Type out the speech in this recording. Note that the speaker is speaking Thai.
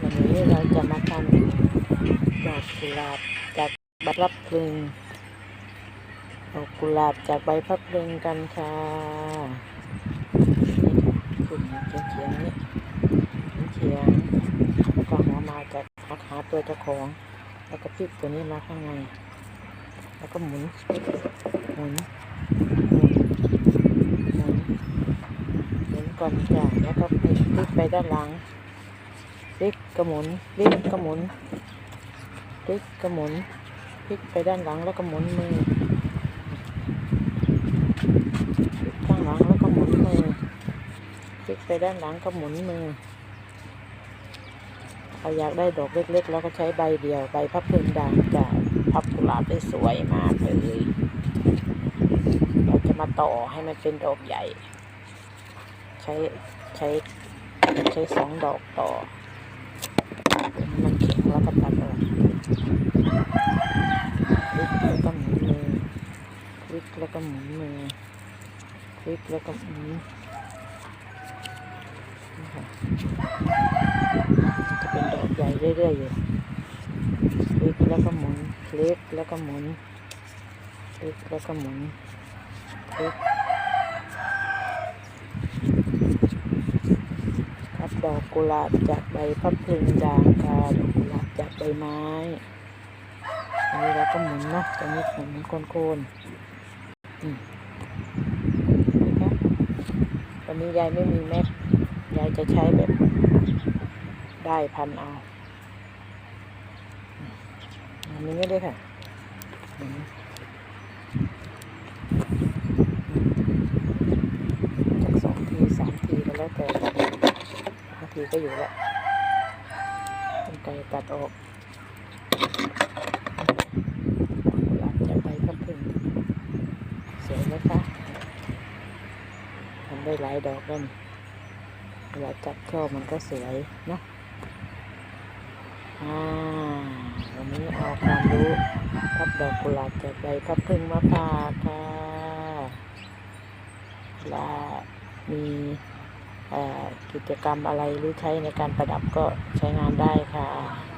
วันนี้เราจะมาทำดอกกุหลาบจากใบพับพลึงดอกกุหลาบจากใบพับพลึงกันค่ะนี่ค่ะกลุ่มเขียงนี่เขียงก็หัวมาจากหาตัวเจ้าของ แล้วก็พลิกตัวนี้มาข้างใน แล้วก็หมุนหมุนหมุนหมุนหมุนก่อนจ้ะแล้วก็พลิกไปด้านหลัง พลิกกระหมุนพลิกกระหมุนพลิกกระหมุนพลิกไปด้านหลังแล้วก็หมุนมือพลิกข้างหลังแล้วก็หมุนมือพลิกไปด้านหลังก็หมุนมือเราอยากได้ดอกเล็กๆเราก็ใช้ใบเดียวใบพับพึงด่างจะพับกุหลาบได้สวยมากเลยเราจะมาต่อให้มันเป็นดอกใหญ่ ใช้ใช้ใช้สองดอกต่อ มันแข็งแล้วก็ตัดออกคลิกแล้วก็หมุนมือคลิกแล้วก็หมุนมือคลิกแล้วก็หมุนนี่ค่ะจะเป็นดอกใหญ่เรื่อยๆอยู่คลิกแล้วก็หมุนคลิกแล้วก็หมุนคลิกแล้วก็หมุนคลิกครับ ดอกกุหลาบจากใบพับพลึงด่างค่ะดอกกุหลาบจากใบไม้ อันนี้เราก็หมุนเนาะตรงนี้หมุนโคนๆอืมนะคะวันนี้ยายไม่มีแม็กยายจะใช้แบบได้พันเอาอันนี้ไม่ได้ค่ะหมุนสักสองทีสามทีก็แล้วแต่บาง ทีก็อยู่ละเป็นไก่ตัดออกหลังจากไปก็พึ่งสวยไหมคะทำได้หลายดอกแล้วนี่เวลาจับช่อมันก็สวยนะอ่าวันนี้เอาความรู้พับดอกกุหลาบจากใบพับพึ่งมาฝากค่ะเวลามี กิจกรรมอะไรหรือใช้ในการประดับก็ใช้งานได้ค่ะ